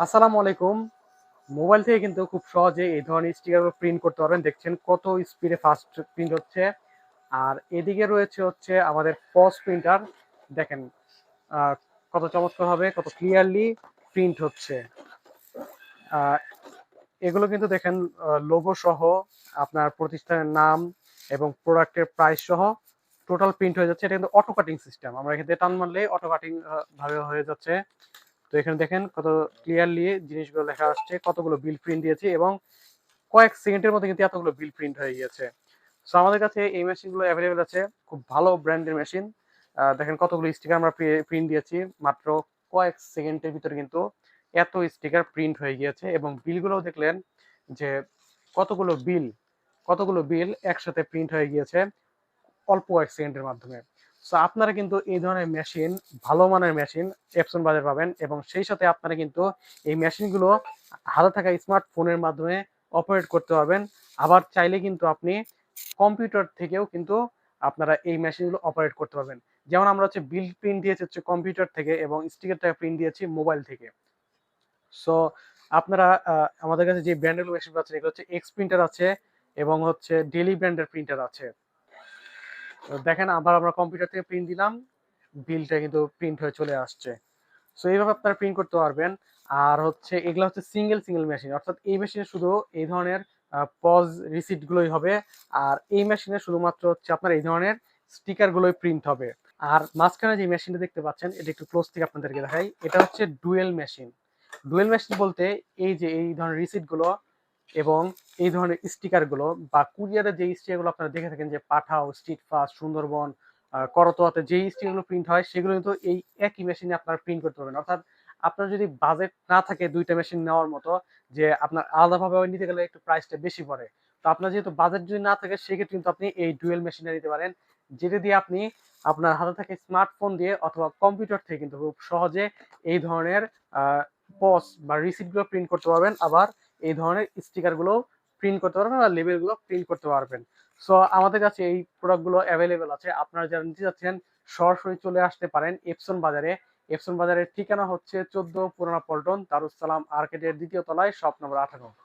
আসসালামু আলাইকুম। মোবাইল থেকে কিন্তু খুব সহজে এই ধরনের স্টিকার প্রিন্ট করতে পারবেন। দেখছেন কত স্পিডে ফাস্ট প্রিন্ট হচ্ছে। আর এদিকে রয়েছে হচ্ছে আমাদের পজ প্রিন্টার দেখেন কত চমৎকার হবে, কত ক্লিয়ারলি প্রিন্ট হচ্ছে। এগুলো কিন্তু দেখেন লোগো সহ আপনার প্রতিষ্ঠানের নাম এবং প্রোডাক্টের প্রাইস সহ টোটাল প্রিন্ট হয়ে যাচ্ছে। এটা কিন্তু অটো কাটিং সিস্টেম আমরা এখান টান মারলে অটো কাটিং ভাবে হয়ে যাচ্ছে। তো এখানে দেখেন কত ক্লিয়ারলি জিনিসগুলো লেখা আসছে, কতগুলো বিল প্রিন্ট দিয়েছি এবং কয়েক সেকেন্ডের মধ্যে কিন্তু এতগুলো বিল প্রিন্ট হয়ে গিয়েছে। সো আমাদের কাছে এই মেশিনগুলো অ্যাভেলেবেল আছে, খুব ভালো ব্র্যান্ডের মেশিন দেখেন কতগুলো স্টিকার আমরা প্রিন্ট দিয়েছি, মাত্র কয়েক সেকেন্ডের ভিতরে কিন্তু এত স্টিকার প্রিন্ট হয়ে গিয়েছে এবং বিলগুলোও দেখলেন যে কতগুলো বিল কতগুলো বিল একসাথে প্রিন্ট হয়ে গিয়েছে অল্প কয়েক সেকেন্ডের মাধ্যমে। সো আপনারা কিন্তু এই ধরনের মেশিন ভালো মানের মেশিন এপসন বাজার পাবেন এবং সেই সাথে আপনারা কিন্তু এই মেশিনগুলো হাতে থাকা স্মার্টফোনের মাধ্যমে অপারেট করতে পারবেন। আবার চাইলে কিন্তু আপনি কম্পিউটার থেকেও কিন্তু আপনারা এই মেশিনগুলো অপারেট করতে পারবেন। যেমন আমরা হচ্ছে বিল প্রিন্ট দিয়েছি হচ্ছে কম্পিউটার থেকে এবং স্টিকার থেকে প্রিন্ট দিয়েছি মোবাইল থেকে। সো আপনারা আমাদের কাছে যে ব্র্যান্ডের মেশিন পাচ্ছেন এগুলো হচ্ছে এক্স প্রিন্টার আছে এবং হচ্ছে ডেলি ব্র্যান্ডের প্রিন্টার আছে। দেখেন, আবার আমরা কম্পিউটার থেকে প্রিন্ট দিলাম বিলটা কিন্তু প্রিন্ট হয়ে চলে আসছে। সো এইভাবে আপনারা প্রিন্ট করতে পারবেন। আর হচ্ছে, এগুলো হচ্ছে সিঙ্গেল সিঙ্গেল মেশিন অর্থাৎ এই মেশিনে শুধু এই ধরনের পজ রিসিট গুলোই হবে। আর এই মেশিনে শুধুমাত্র হচ্ছে আপনার এই ধরনের স্টিকার গুলোই প্রিন্ট হবে। আর মাঝখানে যে মেশিনটা দেখতে পাচ্ছেন, এটা একটু ক্লোজ থেকে আপনাদেরকে দেখাই। এটা হচ্ছে ডুয়েল মেশিন ডুয়েল মেশিন বলতে এই যে, এই ধরনের রিসিটগুলো এবং এই ধরনের স্টিকারগুলো বা কুরিয়ারের যে স্টিকারগুলো আপনারা দেখে থাকেন যে পাঠাও স্ট্রিট ফাস্ট সুন্দরবন করতোয়াতে যেই স্টিকারগুলো প্রিন্ট হয়, সেগুলো কিন্তু এই একই মেশিনে আপনারা প্রিন্ট করতে পারবেন। অর্থাৎ আপনার যদি বাজেট না থাকে দুইটা মেশিন নেওয়ার মতো, যে আপনার আলাদাভাবে নিতে গেলে একটু প্রাইসটা বেশি পড়ে, তো আপনার যেহেতু বাজেট যদি না থাকে, সেক্ষেত্রে কিন্তু আপনি এই ডুয়েল মেশিনে নিতে পারেন, যেটা দিয়ে আপনি আপনার হাতে থাকে স্মার্টফোন দিয়ে অথবা কম্পিউটার থেকে কিন্তু খুব সহজে এই ধরনের পস বা রিসিপ্টগুলো প্রিন্ট করতে পারবেন। আবার এই ধরনের স্টিকারগুলো প্রিন্ট করতে পারবেন আর লেবেলগুলো প্রিন্ট করতে পারবেন। সো আমাদের কাছে এই প্রোডাক্টগুলো অ্যাভেলেবেল আছে। আপনারা যারা নিতে যাচ্ছেন, সরাসরি চলে আসতে পারেন এপসন বাজারে। এপসন বাজারের ঠিকানা হচ্ছে চোদ্দ পুরানা পল্টন দারুসালাম আর্কেটের দ্বিতীয় তলায়, শপ নম্বর আঠারো।